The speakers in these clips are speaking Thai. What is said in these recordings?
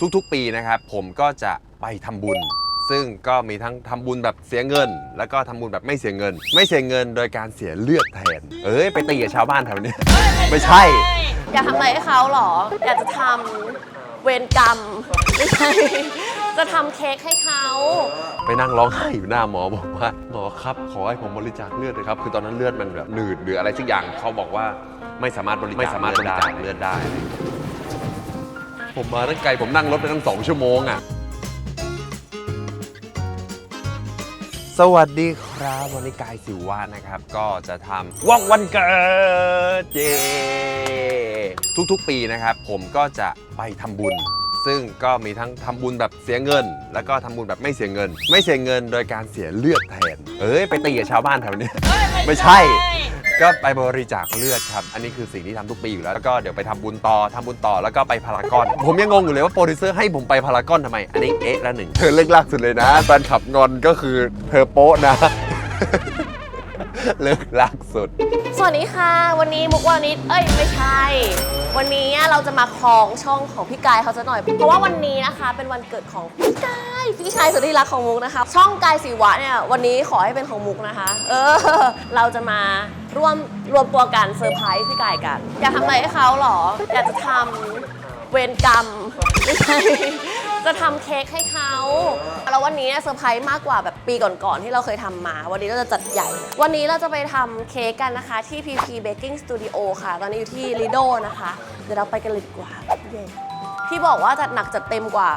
ทุกๆ ปีนะครับ ผมก็จะไปทำบุญ ซึ่งก็มีทั้งทำบุญแบบเสียเงิน แล้วก็ทำบุญแบบไม่เสียเงิน ไม่เสียเงินโดยการเสียเลือดแทน เอ้ยไปตีกับชาวบ้านแถวนี้ ไม่ใช่ อยากทำอะไรให้เขาเหรอ อยากจะทำเวรกรรมไม่ใช่จะทำเค้กให้เขา ไปนั่งร้องไห้อยู่หน้าหมอบอกว่าหมอครับขอให้ผมบริจาคเลือดเลยครับ คือตอนนั้นเลือดมันแบบหนืดหรืออะไรสักอย่างเขาบอกว่าไม่สามารถบริจาคไม่สามารถบริจาคเลือดได้ ผมมาตั้งไกลผมนั่งรถไปตั้งสองชั่วโมงอะ สวัสดีครับวันนี้กายสิวะนะครับ ก็จะทำว่องวันเกิดเย้ทุกๆปีนะครับ ผมก็จะไปทำบุญซึ่งก็มีทั้งทำบุญแบบเสียเงิน แล้วก็ทำบุญแบบไม่เสียเงิน ไม่เสียเงินโดยการเสียเลือดแทน เอ้ยไปตีกับชาวบ้านแถวนี้ ไม่ใช่ ก็ไปบริจาคเลือดครับ อันนี้คือสิ่งที่ทำทุกปีอยู่แล้ว แล้วก็เดี๋ยวไปทำบุญต่อทำบุญต่อแล้วก็ไปพารากอน ผมยังงงอยู่เลยว่าโปรดิวเซอร์ให้ผมไปพารากอนทำไม อันนี้เอ๊ะละหนึ่ง เธอเลิกลากสุดเลยนะแฟนขับงอนก็คือเธอโป๊ะนะ เลิกลากสุด สวัสดีค่ะ วันนี้มุกวันนี้เอ้ยไม่ใช่ วันนี้เราจะมาครองช่องของพี่กายเขาซะหน่อย เพราะว่าวันนี้นะคะเป็นวันเกิดของพี่กายพี่ชายสุดที่รักของมุกนะคะ ช่องกายสีวะเนี่ยวันนี้ขอให้เป็นของมุกนะคะ เออ เราจะมา ร่วมรวมตัวกันเซอร์ไพรส์พี่กายกัน อยากทำอะไรให้เขาเหรอ อยากจะทำเวรกรรมไม่ใช่จะทำเค้กให้เขาแล้ววันนี้เนี่ยเซอร์ไพรส์มากกว่าแบบปีก่อนๆที่เราเคยทำมา วันนี้เราจะจัดใหญ่ วันนี้เราจะไปทำเค้กกันนะคะที่ PP Baking Studio ค่ะ ตอนนี้อยู่ที่ Lido นะคะ เดี๋ยวเราไปกันเลยดีกว่าเย้ ที่บอกว่าจัดหนักจัดเต็มกว่า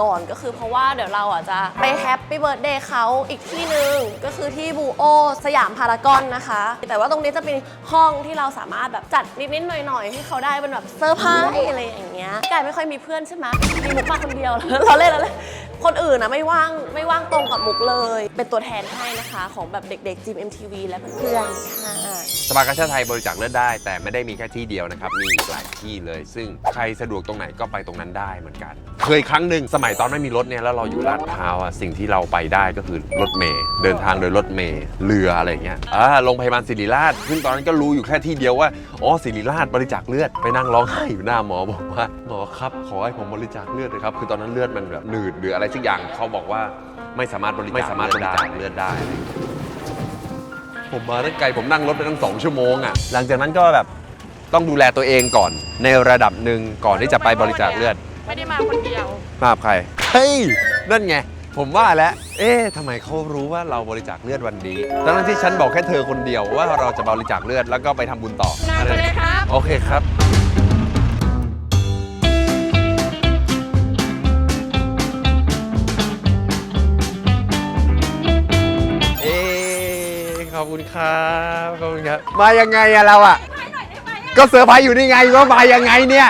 ก่อนๆก็คือเพราะว่าเดี๋ยวเราอะจะไปแฮปปี้เบิร์ดเดย์เขาอีกที่หนึ่งก็คือที่บูโอสยามพารากอนนะคะ แต่ว่าตรงนี้จะเป็นห้องที่เราสามารถแบบจัดนิดๆหน่อยๆ ให้เขาได้เป็นแบบเซอร์ไพรส์อะไรอย่างเงี้ยกายไม่ค่อยมีเพื่อนใช่ไหมมีมุกมาคนเดียวเราเล่นเราเล่นคนอื่นนะไม่ว่างไม่ว่างตรงกับมุกเลย เป็นตัวแทนให้นะคะ ของแบบเด็กๆจิม MTV และเพื่อนๆค่ะสภากาชาติไทยบริจาคเลือดได้ แต่ไม่ได้มีแค่ที่เดียวนะครับ มีอีกหลายที่เลย ซึ่งใครสะดวกตรงไหนก็ไปตรงนั้นได้เหมือนกัน เคยครั้งหนึ่งสมัยตอนไม่มีรถเนี่ยแล้วเราอยู่ลาดพร้าวอะสิ่งที่เราไปได้ก็คือรถเมย์เดินทางโดยรถเมย์เรืออะไรอย่างเงี้ยอ่าโรงพยาบาลศิริราชซึ่งตอนนั้นก็รู้อยู่แค่ที่เดียวว่าอ๋อศิริราชบริจาคเลือดไปนั่งร้องไห้อยู่หน้าหมอบอกว่าหมอครับขอให้ผมบริจาคเลือดเลยครับคือตอนนั้นเลือดมันแบบหนืดหรืออะไรสักอย่างเขาบอกว่าไม่สามารถบริจาคไม่สามารถบริจาคเลือดได้ ผมมาตั้งไกลผมนั่งรถไปตั้งสองชั่วโมงอะหลังจากนั้นก็แบบต้องดูแลตัวเองก่อน ในระดับหนึ่งก่อนที่จะไปบริจาคเลือดไม่ได้มาคนเดียวมากับใครเฮ้ยนั่นไงผมว่าแล้ว เอ๊ะทำไมเขารู้ว่าเราบริจาคเลือดวันนี้ทั้งที่ฉันบอกแค่เธอคนเดียวว่าเราจะบริจาคเลือดแล้วก็ไปทำบุญต่อนานไปเลยครับ โอเคครับ อบคุณครับขอบคุณครับ มายังไงอะเราอะก็เซอร์ไพรส์อยู่นี่ไงว่ามายังไงเนี่ย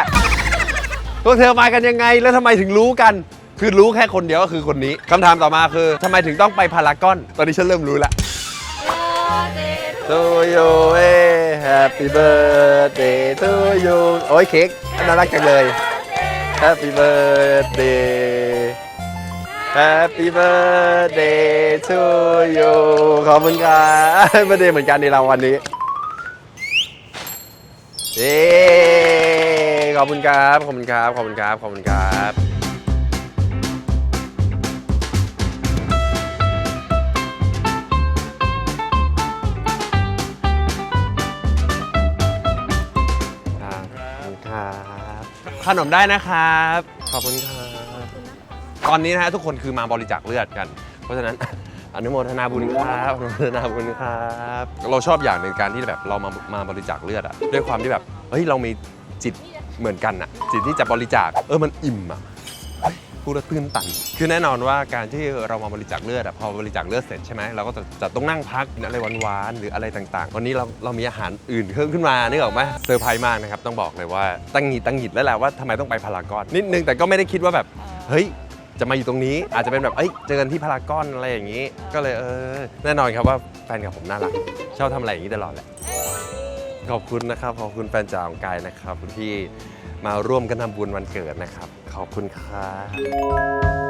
พวกเธอมากันยังไงแล้วทำไมถึงรู้กัน คือรู้แค่คนเดียวก็คือคนนี้คำถามต่อมาคือทำไมถึงต้องไปพารากอน ตอนนี้ฉันเริ่มรู้ละ To you eh Happy birthday to you โอ้ยเค้กน่ารักจังเลย Happy birthday Happy birthday to you ขอบคุณครับ birthday เหมือนกันในรางวันนี้เย้ขอบคุณครับขอบคุณครับ ขอบคุณครับ ขอบคุณครับ ขอบคุณครับขนมได้นะครับ ขอบคุณครับ ตอนนี้นะฮะทุกคนคือมาบริจาคเลือดกัน เพราะฉะนั้น อนุโมทนาบุญครับอนุโมทนาบุญครับ เราชอบอย่างในการที่แบบเรามามาบริจาคเลือดอะด้วยความที่แบบเฮ้ยเรามีจิตเหมือนกันอะจิตที่จะบริจาคเออมันอิ่มอะเฮ้ยพูดแล้วตื้นตัน คือแน่นอนว่าการที่เรามาบริจาคเลือดอะพอบริจาคเลือดเสร็จใช่ไหมเราก็จะจะต้องนั่งพักกินอะไรหวานๆหรืออะไรต่างๆ วันนี้เราเรามีอาหารอื่นเพิ่มขึ้นมานึกออกไหมเซอร์ไพรส์มากนะครับต้องบอกเลยว่าตั้งหงิดตั้งหงิดแล้วแหละว่าทำไมต้องไปพารากอนนิดนึงแต่ก็ไม่ได้คิดว่าแบบเฮ้ย จะมาอยู่ตรงนี้ อาจจะเป็นแบบเอ้ยเจอกันที่พารากอนอะไรอย่างนี้ ก็เลยเออแน่นอนครับว่าแฟนกับผมน่ารักชอบทำอะไรอย่างนี้ตลอดแหละขอบคุณนะครับขอบคุณแฟนจ๋าของกายนะครับที่มาร่วมกันทำบุญวันเกิดนะครับ ขอบคุณครับ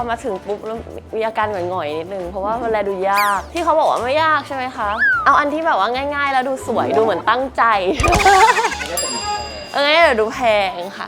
อมาถึงปุ๊บแล้วมีอาการหงอยๆนิดนึงเพราะว่ามันแลดูยาก ที่เขาบอกว่าไม่ยากใช่ไหมคะ เอาอันที่แบบว่าง่าย ๆ แล้วดูสวยดูเหมือนตั้งใจ เอองั้นเดี๋ยวดูแพงค่ะ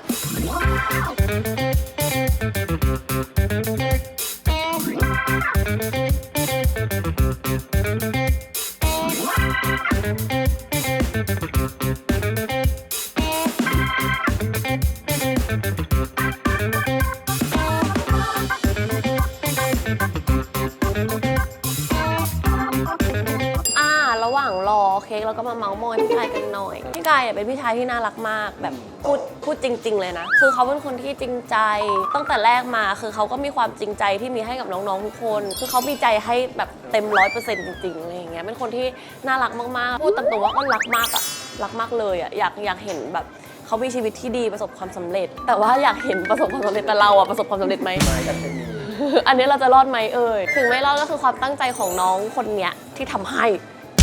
เป็นพี่ชายที่น่ารักมาก แบบพูดพูดจริง ๆ เลยนะ คือเขาเป็นคนที่จริงใจ ตั้งแต่แรกมาคือเขาก็มีความจริงใจที่มีให้กับน้องๆทุกคน คือเขามีใจให้แบบเต็มร้อยเปอร์เซ็นต์จริงๆอะไรอย่างเงี้ยเป็นคนที่น่ารักมากๆพูดตามตรงว่าก็รักมากอะรักมากเลยอะอยากอยากเห็นแบบเขามีชีวิตที่ดีประสบความสำเร็จ แต่ว่าอยากเห็นประสบความสำเร็จแต่เราอะประสบความสำเร็จไหมอันนี้เราจะรอดไหมเอ่ยถึงไม่รอดก็คือความตั้งใจของน้องคนเนี้ยที่ทำให้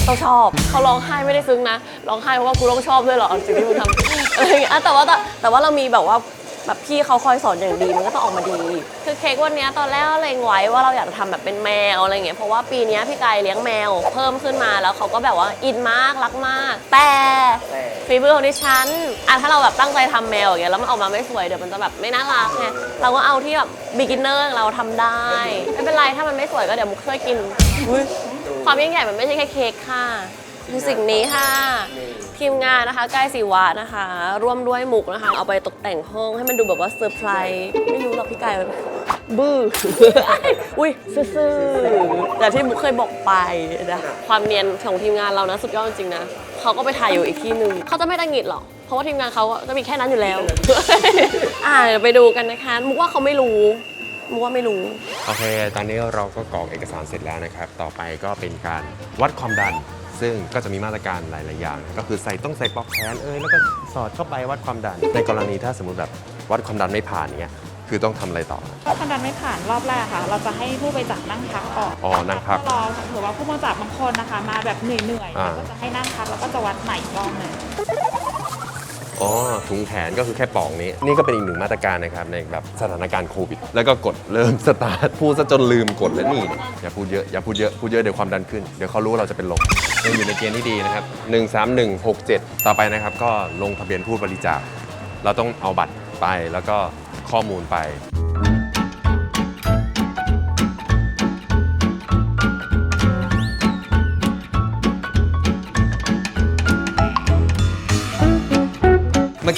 ต้องชอบเขาร้องไห้ไม่ได้ซึ้งนะร้องไห้เพราะว่ากูต้องชอบด้วยเหรอสิ่งที่มึงทำอะไรอย่างเงี้ยแต่ว่าแต่แต่ว่าเรามีแบบว่าแบบพี่เขาคอยสอนอย่างดีมันก็ต้องออกมาดี คือเค้กวันนี้ตอนแรกเล็งไว้ว่าเราอยากจะทำแบบเป็นแมวอะไรเงี้ยเพราะว่าปีนี้พี่กายเลี้ยงแมว เพิ่มขึ้นมาแล้วเขาก็แบบว่าอินมากรักมาก แต่ฝีมือของดิฉันอะถ้าเราแบบตั้งใจทำแมวอย่างเงี้ยแล้วมันออกมาไม่สวยเดี๋ยวมันจะแบบไม่น่ารักไงเราก็เอาที่แบบ beginner เราทำได้ ไม่เป็นไรถ้ามันไม่สวยก็เดี๋ยวมุกช่วยกิน ความยิ่งใหญ่มันไม่ใช่แค่เค้กค่ะคือสิ่งนี้ค่ะทีมงานนะคะใกล้สีวานะคะ ร่วมด้วยมุกนะคะ เอาไปตกแต่งห้องให้มันดูแบบว่าเซอร์ไพรส์ไม่รู้หรอกพี่กายบื้อ อุ้ยซื่อๆแต่ที่มุกเคยบอกไปนะความเนียนของทีมงานเรานะ สุดยอดจริงๆนะเขาก็ไปถ่ายอยู่อีกที่หนึ่งเขาจะไม่ตังหงิดหรอกเพราะว่าทีมงานเขาก็มีแค่นั้นอยู่แล้ว อ่าเดี๋ยวไปดูกันนะคะ มุกว่าเขาไม่รู้ มุกว่าไม่รู้ โอเค ตอนนี้เราก็กรอกเอกสารเสร็จแล้วนะครับ ต่อไปก็เป็นการวัดความดัน ซึ่งก็จะมีมาตรการหลาย ๆ อย่าง ก็คือใส่ต้องใส่ปลอกแขนเอ้ยแล้วก็สอดเข้าไปวัดความดัน ในกรณีถ้าสมมติแบบวัดความดันไม่ผ่านเนี้ยคือต้องทำอะไรต่อ ถ้าความดันไม่ผ่านรอบแรกค่ะ เราจะให้ผู้บริจาคนั่งพักก่อนอ๋อนั่งพักรอถือว่าผู้บริจาคบางคนนะคะ มาแบบเหนื่อยๆอ่า เราก็จะให้นั่งพักแล้วก็จะวัดใหม่อีกรอบหนึ่ง อ๋อถุงแขนก็คือแค่ป่องนี้ นี่ก็เป็นอีกหนึ่งมาตรการนะครับในแบบสถานการณ์โควิด แล้วก็กดเริ่มสตาร์ทพูดซะจนลืมกดแล้วนี่อย่าพูดเยอะอย่าพูดเยอะพูดเยอะเดี๋ยวความดันขึ้นเดี๋ยวเขารู้ว่าเราจะเป็นลมยังอยู่ในเกณฑ์ที่ดีนะครับ13167 ต่อไปนะครับก็ลงทะเบียนผู้บริจาค เราต้องเอาบัตรไปแล้วก็ข้อมูลไป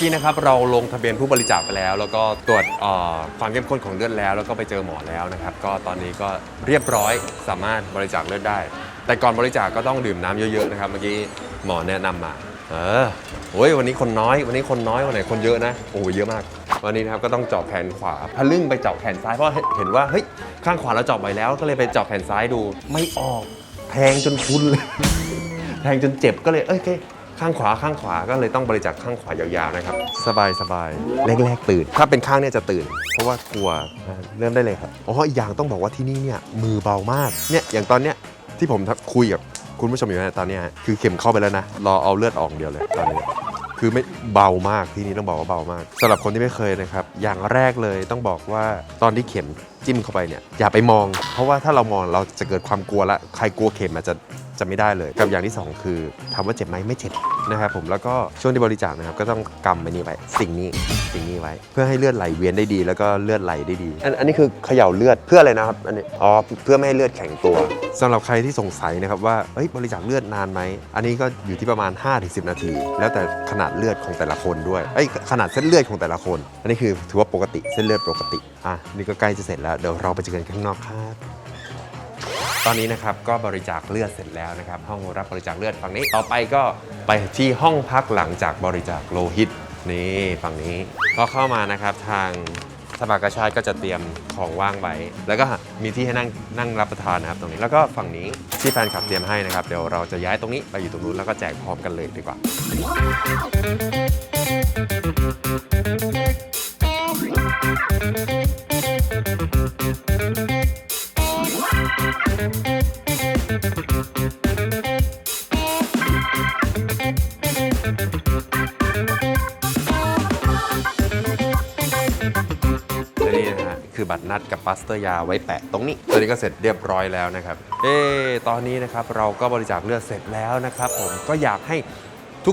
กี้นะครับเราลงทะเบียนผู้บริจาคไปแล้ว แล้วก็ตรวจเอ่อความเข้มข้นของเลือดแล้ว แล้วก็ไปเจอหมอแล้วนะครับ ก็ตอนนี้ก็เรียบร้อยสามารถบริจาคเลือดได้ แต่ก่อนบริจาคก็ต้องดื่มน้ำเยอะๆนะครับเมื่อกี้หมอแนะนำมา เออโอ้ยวันนี้คนน้อย วันนี้คนน้อยวันไหนคนเยอะนะโอ้ยเยอะมาก วันนี้นะครับก็ต้องเจาะแขนขวาพะลึ่งไปเจาะแขนซ้ายเพราะเห็นว่าเฮ้ยข้างขวาเราเจาะไปแล้ว ก็เลยไปเจาะแขนซ้ายดูไม่ออกแทงจนพุนเลย แทงจนเจ็บก็เลยเอ้ยโอเค ข้างขวาข้างขวาก็เลยต้องบริจาคข้างขวายาวๆนะครับ สบายสบายแรกๆตื่น ถ้าเป็นข้างเนี่ยจะตื่น เพราะว่ากลัวนะเริ่มได้เลยครับอ๋ออีกอย่างต้องบอกว่าที่นี่เนี่ยมือเบามากเนี่ยอย่างตอนเนี้ยที่ผมคุยกับคุณผู้ชมอยู่เนี่ยตอนเนี้ยคือเข็มเข้าไปแล้วนะรอเอาเลือดออกเดียวเลยตอนนี้คือไม่เบามากที่นี่ต้องบอกว่าเบามากสำหรับคนที่ไม่เคยนะครับ อย่างแรกเลยต้องบอกว่าตอนที่เข็มจิ้มเข้าไปเนี่ยอย่าไปมอง เพราะว่าถ้าเรามองเราจะเกิดความกลัวละใครกลัวเข็มอาจจะ จะไม่ได้เลย กับอย่างที่สองคือถามว่าเจ็บไหมไม่เจ็บนะครับผมแล้วก็ช่วงที่บริจาคนะครับก็ต้องกำไปนี่ไว้สิ่งนี้สิ่งนี้ไว้ เพื่อให้เลือดไหลเวียนได้ดี แล้วก็เลือดไหลได้ดีอันอันนี้คือเขย่าเลือดเพื่ออะไรนะครับอันนี้อ๋อเพื่อไม่ให้เลือดแข็งตัวสำหรับใครที่สงสัยนะครับว่าเอ้ยบริจาคเลือดนานไหมอันนี้ก็อยู่ที่ประมาณ 5-10 นาที แล้วแต่ขนาดเลือดของแต่ละคนด้วยเอ้ขนาดเส้นเลือดของแต่ละคน อันนี้คือถือว่าปกติเส้นเลือดปกติอะนี่ก็ใกล้จะเสร็จแล้วเดี๋ยวเราไปเจอกันข้างนอกครับ ตอนนี้นะครับก็บริจาคเลือดเสร็จแล้วนะครับ ห้องรับบริจาคเลือดฝั่งนี้ต่อไปก็ไปที่ห้องพักหลังจากบริจาคโลหิตนี่ฝั่งนี้พอเข้ามานะครับทางสภากาชาติก็จะเตรียมของว่างไว้ แล้วก็มีที่ให้นั่งนั่งรับประทานนะครับตรงนี้ แล้วก็ฝั่งนี้ที่แฟนคลับเตรียมให้นะครับ เดี๋ยวเราจะย้ายตรงนี้ไปอยู่ตรงนู้นแล้วก็แจกพร้อมกันเลยดีกว่า นัดกับปัสเตอร์ยาไว้แปะตรงนี้ตัวนี้ก็เสร็จเรียบร้อยแล้วนะครับ เอ๊ตอนนี้นะครับเราก็บริจาคเลือดเสร็จแล้วนะครับ ผมก็อยากให้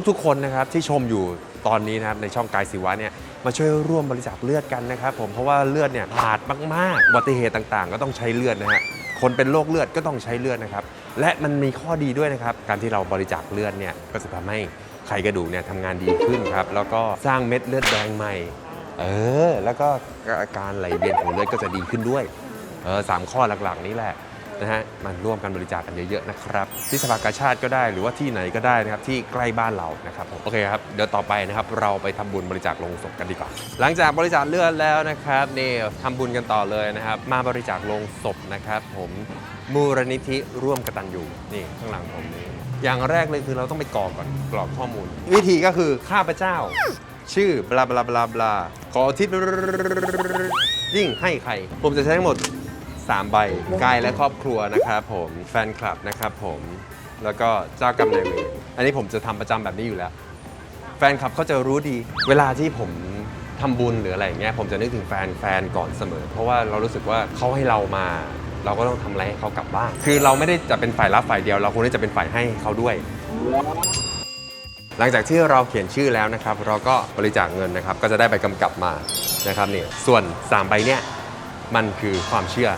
ทุกๆ คนนะครับที่ชมอยู่ตอนนี้นะครับในช่องกายศิวะเนี่ยมาช่วยร่วมบริจาคเลือดกันนะครับ ผมเพราะว่าเลือดเนี่ยขาดมากๆอุบัติเหตุต่างๆ ก็ต้องใช้เลือดนะฮะคนเป็นโรคเลือดก็ต้องใช้เลือดนะครับ และมันมีข้อดีด้วยนะครับ การที่เราบริจาคเลือดเนี่ยก็จะทำให้ไขกระดูกเนี่ยทำงานดีขึ้นครับ แล้วก็สร้างเม็ดเลือดแดงใหม่ เออ แล้วก็อาการไหลเวียนของเลือดก็จะดีขึ้นด้วย เออสามข้อหลักๆ นี้แหละนะฮะมันร่วมกันบริจาคกันเยอะๆนะครับ ที่สภากาชาติก็ได้หรือว่าที่ไหนก็ได้นะครับที่ใกล้บ้านเรานะครับผมโอเคครับเดี๋ยวต่อไปนะครับเราไปทำบุญบริจาคลงศพกันดีกว่า หลังจากบริจาคเลือดแล้วนะครับนี่ทำบุญกันต่อเลยนะครับ มาบริจาคลงศพนะครับ ผมมูลนิธิร่วมกตัญญูนี่ข้างหลังผมนี่อย่างแรกเลยคือเราต้องไปกรอกก่อนกรอกข้อมูล วิธีก็คือข้าพเจ้า ชื่อบลาบลาบลาบลาขออุทิศยิ่งให้ใคร ผมจะใช้ทั้งหมด 3 ใบกายและครอบครัวนะครับผมแฟนคลับนะครับผมแล้วก็เจ้ากรรมนายเวรอันนี้ผมจะทำประจำแบบนี้อยู่แล้ว แฟนคลับเขาจะรู้ดี เวลาที่ผมทำบุญหรืออะไรอย่างเงี้ยผมจะนึกถึงแฟนแฟนก่อนเสมอ เพราะว่าเรารู้สึกว่าเขาให้เรามา เราก็ต้องทำอะไรให้เขากลับบ้างคือเราไม่ได้จะเป็นฝ่ายรับฝ่ายเดียว เราควรที่จะเป็นฝ่ายให้เขาด้วย หลังจากที่เราเขียนชื่อแล้วนะครับ เราก็บริจาคเงินนะครับ ก็จะได้ใบกำกับมานะครับนี่ส่วน 3 ใบเนี่ยมันคือความเชื่อ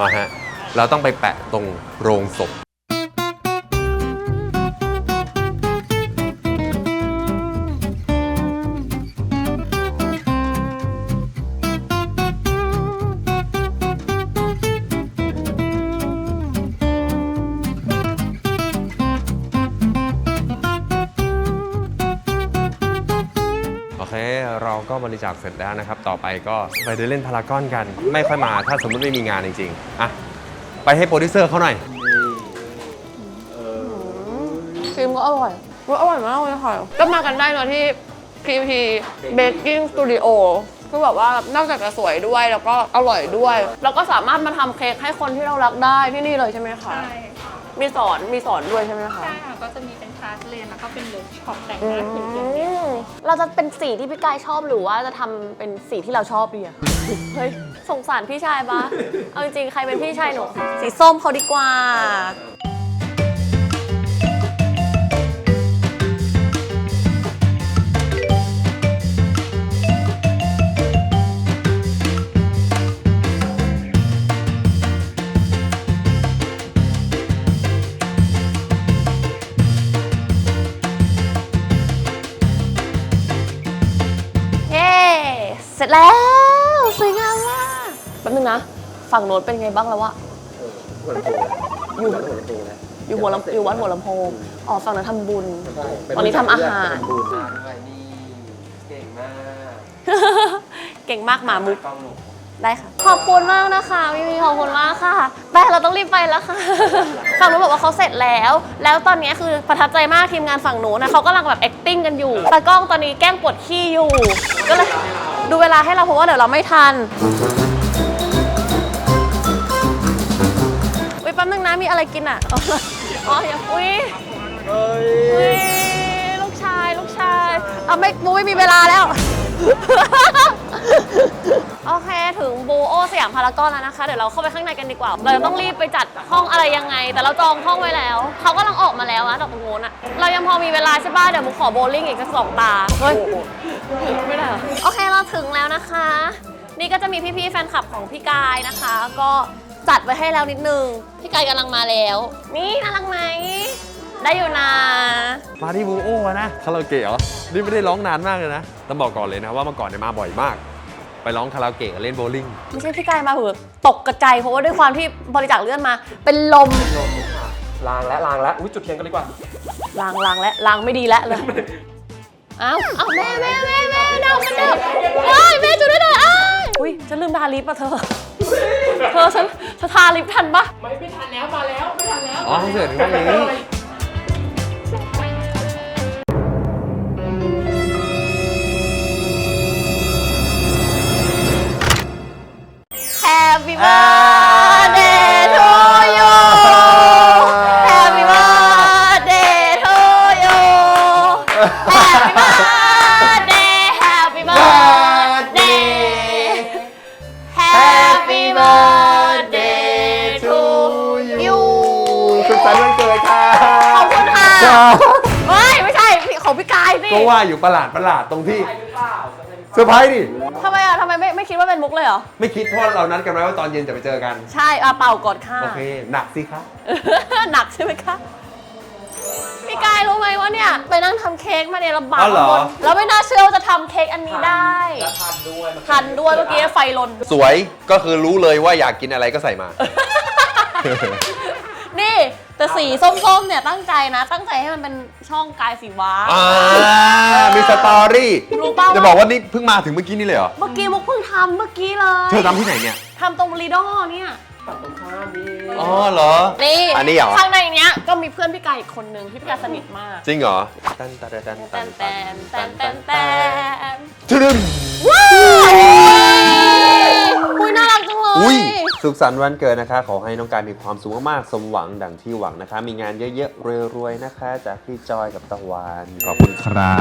มาฮะเราต้องไปแปะตรงโรงศพ เสร็จแล้วนะครับ ต่อไปก็ไปเดินเล่นพารากอนกัน ไม่ค่อยมาถ้าสมมุติไม่มีงานจริงๆอะไปให้โปรดิวเซอร์เขาหน่อย ครีมก็อร่อยอุ๊ยอร่อยมากเลยค่ะ ก็มากันได้เนอะที่ PP Baking Studio คือแบบว่านอกจากจะสวยด้วยแล้วก็อร่อยด้วย แล้วก็สามารถมาทำเค้กให้คนที่เรารักได้ที่นี่เลยใช่ไหมคะ ใช่ค่ะมีสอนมีสอนด้วยใช่ไหมคะ ใช่ค่ะก็จะมีเป็น คลาสเรียนแล้วก็เป็นเวิร์กช็อปแต่งหน้าผิวอย่างเงี้ยเราจะเป็นสีที่พี่กายชอบหรือว่าจะทำเป็นสีที่เราชอบดีอะ เฮ้ยสงสารพี่ชายปะเอาจริงๆใครเป็นพี่ชายหนู สีส้มเขาดีกว่า แล้ว สวยงามมากแป๊บนึงนะ ฝั่งโน้นเป็นไงบ้างแล้ววะอยู่อยู่หัวลำอยู่วัดหัวลำโพงอ๋อฝั่งนั้นทำบุญตอนนี้ทำอาหารบุญมาด้วยนี่เก่งมากเก่งมากหมามุก กล้องหนูได้ค่ะ ขอบคุณมากนะคะพี่มีขอบคุณมากค่ะแต่เราต้องรีบไปแล้วค่ะ ฝั่งนู้นบอกว่าเขาเสร็จแล้ว แล้วตอนนี้คือประทับใจมากทีมงานฝั่งนู้นนะเขากำลังแบบ acting กันอยู่ตากล้องตอนนี้แกล้งปวดขี้อยู่ ก็เลย ดูเวลาให้เราเพราะว่าเดี๋ยวเราไม่ทันอุ้ยแป๊บนึงนะมีอะไรกินอะอ๋ออ๋ออย่าอุ้ยอุ้ยลูกชายลูกชายเอาไม่มูไม่มีเวลาแล้ว โอเคถึงบูโอสยามพารากอนแล้วนะคะ เดี๋ยวเราเข้าไปข้างในกันดีกว่า เราจะต้องรีบไปจัดห้องอะไรยังไง แต่เราจองห้องไว้แล้วเขากำลังออกมาแล้วนะจากตรงโน้นอะเรายังพอมีเวลาใช่ป่ะเดี๋ยวมูขอโบว์ลิ่งอีกสักสองตาเฮ้ยไม่ได้เหรอโอเคเราถึงแล้วนะคะ นี่ก็จะมีพี่ๆแฟนคลับของพี่กายนะคะ ก็จัดไว้ให้แล้วนิดนึงพี่กายกำลังมาแล้ว นี่น่ารักไหม ได้อยู่นะ มาที่บูโออะนะคาราโอเกะเหรอ นี่ไม่ได้ร้องนานมากเลยนะ ต้องบอกก่อนเลยนะว่าเมื่อก่อนเนี่ยมาบ่อยมาก ไปร้องคาราโอเกะกับเล่นโบว์ลิ่ง ไม่ใช่พี่กายมาเหอะตกกระจายเพราะว่าด้วยความที่บริจาคเลือดมา เป็นลมลงค่ะลางแล้วลางแล้วอุ้ยจุดเทียนกันดีกว่าล้างล้างและล้างไม่ดีแล้วเลยเอ้าเอ้าแม่แม่แม่แม่เดามันเดาเอ้ยแม่จุดได้เลยอ้ายอุ้ยฉันลืมทาลิปอะเธอ เธอฉันฉันทาลิปทันปะไม่ไม่ทันแล้วมาแล้วไม่ทันแล้วอ๋อเสร็จถึงวันนี้ ว่าอยู่ประหลาดประหลาดตรงที่ใช่หรือเปล่าเซอร์ไพรส์ดิ ทำไมอะทำไมไม่ไม่คิดว่าเป็นมุกเลยเหรอ ไม่คิดเพราะเรานัดกันไว้ว่าตอนเย็นจะไปเจอกัน ใช่อะเป่ากดค่ะ โอเค หนักสิคะ หนักใช่ไหมคะ พี่กายรู้ไหมว่าเนี่ย ไปนั่งทำเค้กมาเนี่ยลำบากอ๋อเหรอหมดแล้วไม่น่าเชื่อว่าจะทำเค้กอันนี้ได้แล้วทานด้วยมัทันด้วยเมื่อกี้ไฟลน สวยก็คือรู้เลยว่าอยากกินอะไรก็ใส่มา นี่ แต่สีส้มๆเนี่ยตั้งใจนะ ตั้งใจให้มันเป็นช่องกายสีว้า อ่ามีสตอรี่รู้เปล่า จะบอกว่านี่เพิ่งมาถึงเมื่อกี้นี่เลยเหรอ เมื่อกี้มุกเพิ่งทำเมื่อกี้เลยเธอทำที่ไหนเนี่ย ทำตรงรีโดเนี่ยตัดตรงข้ามนี่อ๋อเหรอ นี่อันนี้เหรอ ข้างในเนี้ยก็มีเพื่อนพี่กายอีกคนนึงที่พี่กายสนิทมากจริงเหรอตันตันตันแตตันนแตตันนแตนแตนแตนทรึมว้าวอุ้ยน่ารักจังเลยอุ้ย สุขสันต์วันเกิดนะคะ ขอให้น้องกายมีความสุขมากๆ สมหวังดังที่หวังนะคะ มีงานเยอะๆรวยๆนะคะ จากพี่จอยกับตะวันขอบคุณครั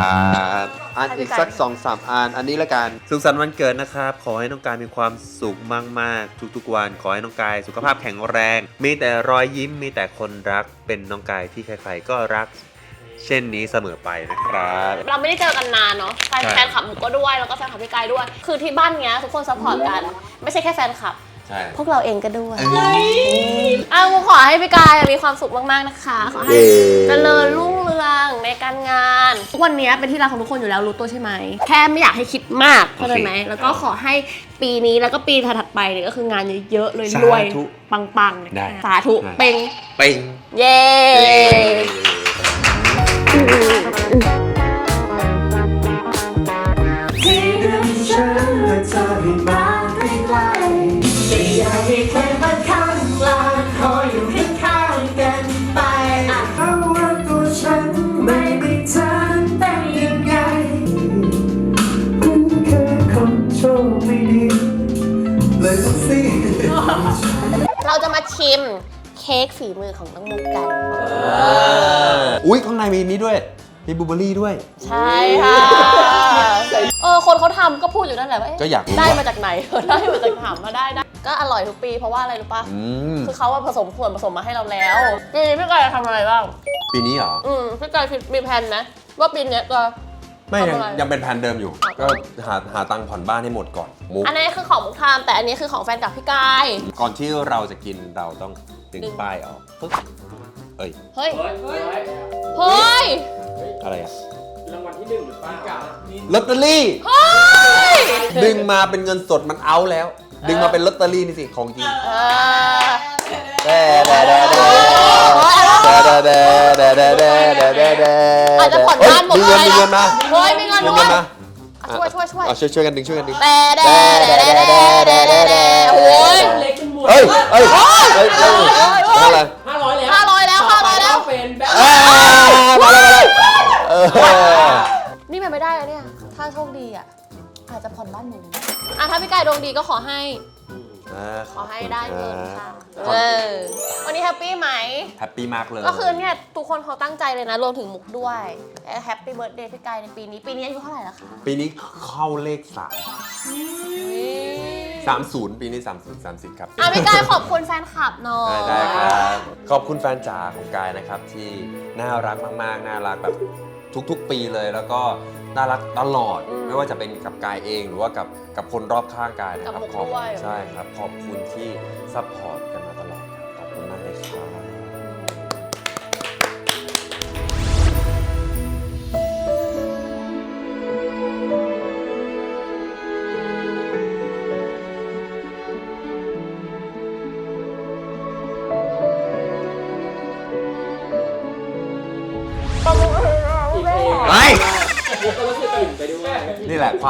บอันอีกสักสองสามอันอันนี้ละกันสุขสันต์วันเกิดนะครับขอให้น้องกายมีความสุขมากๆ ทุกๆวัน ขอให้น้องกาย สุขภาพแข็งแรง มีแต่รอยยิ้มมีแต่คนรักเป็นน้องกายที่ใครๆก็รัก เช่นนี้เสมอไปนะครับ เราไม่ได้เจอกันนานเนาะแฟนใช่ แฟนคลับหมูก็ด้วยแล้วก็แฟนคลับพี่กายด้วย คือที่บ้านเนี้ยทุกคนซัพพอร์ตกัน ไม่ใช่แค่แฟนคลับ ใช่ พวกเราเองก็ด้วยอ้าวขอให้พี่กายมีความสุขมากๆนะคะ ขอให้เจริญรุ่งเรืองในการงานทุกวันนี้เป็นที่รักของทุกคนอยู่แล้วรู้ตัวใช่ไหม แค่ไม่อยากให้คิดมากเข้าใจไหม แล้วก็ขอให้ปีนี้แล้วก็ปีถัดๆไปเนี่ยก็คืองานเยอะๆเลยรวยสาธุปังๆเลยได้ สาธุได้เป่ง เป่งเย้เร ค้กฝีมือของน้องมุกกัน อุ้ยข้างในมีนี้ด้วย มีบลูเบอร์รี่ด้วย ใช่ค่ะ เออคนเขาทำก็พูดอยู่นั่นแหละว่าเะก็อยากรู้ได้ว่ามาจากไหน ได้มาจากถามมาได้ได้ก็อร่อยทุกปีเพราะว่าอะไรรู้ป่ะ อืม คือเขาว่าผสมส่วนผสมมาให้เราแล้วปีนี้พี่กายจะทำอะไรบ้าง ปีนี้เหรอ อืมพี่กายคิดมีแผนไหมว่าปีเนี้ยจะ ไม่ยังทำอะไร ยังเป็นแผนเดิมอยู่ ก็หาหาตังค์ผ่อนบ้านให้หมดก่อนมุกอันนี้คือของมุกทำแต่อันนี้คือของแฟนกับพี่กาย ก่อนที่เราจะกินเราต้อง ดึงดึงป้ายออกปึ๊บเอ้ยเฮ้ย เฮ้ย เฮ้ยเฮ้ย อะไรอะรางวัลที่หนึ่งหรือเปล่าลอตเตอรี่ เฮ้ย ดึงมาเป็นเงินสดมันเอาแล้ว ดึงมาเป็นลอตเตอรี่นี่สิ ของจริงเออแด่แด่แด่แด่แด่แด่แด่แด่แด่แด่แด่แด่อาจจะผ่อนบ้านหมดมีเลเงินยมีเงินมาเฮ้ยมีเงินมีด้วเงิยนมาอะช่วยช่วยช่วยอะช่วยช่วยกันดึงช่วยกันดึงแต่แด่แด่แด่แด่แด่แด่แด่โอ้ยเล็กเป็น หมวดเฮ้ยเฮ้ยเฮ้ยเฮ้ยเฮ้ยอะไรห้าร้อยแล้วห้าร้อยแล้วห้าร้อยแล้ว ต่ไปก็เป็นแบบอ่ามาเลยมาเลยเออนี่มันไม่ได้อะเนี่ย ถ้าโชคดีอะ อาจจะผ่อนบ้านหมุนอะถ้าพี่กายดวงดีก็ขอให้ ขอให้ได้เงินค่ะ เออ วันนี้แฮปปี้ไหม แฮปปี้มากเลย ก็คือเนี่ยทุกคนเขาตั้งใจเลยนะ รวมถึงมุกด้วยแฮปปี้เบิร์ดเดย์พี่กายในปีนี้ ปีนี้อายุเท่าไหร่แล้วคะปีนี้เข้าเลขสามสามศูน ย์ปีนี้สามศูนย์สามสิบครับ อะพี่กายขอบคุณแฟนคลับหน่อยได้ได้ครับ ขอบคุณแฟนจ๋าของกายนะครับ ที่น่ารักมากๆ น่ารักแบบทุกๆ ปีเลยแล้วก็น่ารักตลอดไม่ว่าจะเป็นกับกายเองหรือว่ากับกับคนรอบข้างกายนะครับขอบใช่ครับ ขอบคุณที่ซัพพอร์ตกันมาตลอดครับขอบคุณมากเลยครับ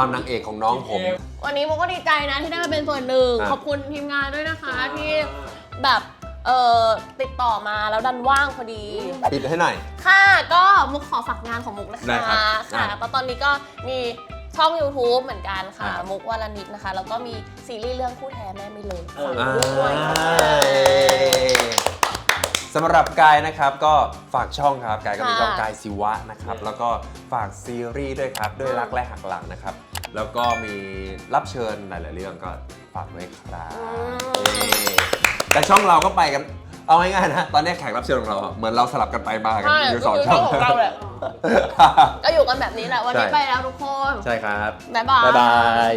ความนางเอกของน้องผม วันนี้มุกก็ดีใจนะที่ได้มาเป็นส่วนหนึ่ง อะ ขอบคุณทีมงานด้วยนะคะที่แบบเออติดต่อมาแล้วดันว่างพอดี ปิดให้หน่อย ค่ะก็มุกขอฝากงานของมุกนะได้คะครับค่ะอะก็ตอนนี้ก็มีช่อง YouTube เหมือนกันค่ะ อะมุกวารนิดนะคะ แล้วก็มีซีรีส์เรื่องคู่แท้แม่ไม่เลยเอออ่า ด้วยค่ะสำหรับกายนะครับก็ฝากช่องครับกายก็มีค่ะช่องกายศิวะนะครับ แล้วก็ฝากซีรีส์ด้วยครับ ด้วยรักและหักหลังนะครับ แล้วก็มีรับเชิญหลายๆเรื่องก็ฝากด้วยครับอืมเย้แต่ช่องเราก็ไปกัน เอาง่ายๆนะ ตอนนี้แขกรับเชิญของเราอะเหมือนเราสลับกันไปมากันใช่อยู่สองก็คือช่องช่องของเราแหละ ก็อยู่กันแบบนี้แหละ วันนี้ใช่ ไปแล้วทุกคน ใช่ครับ บ๊ายบายบ๊ายบาย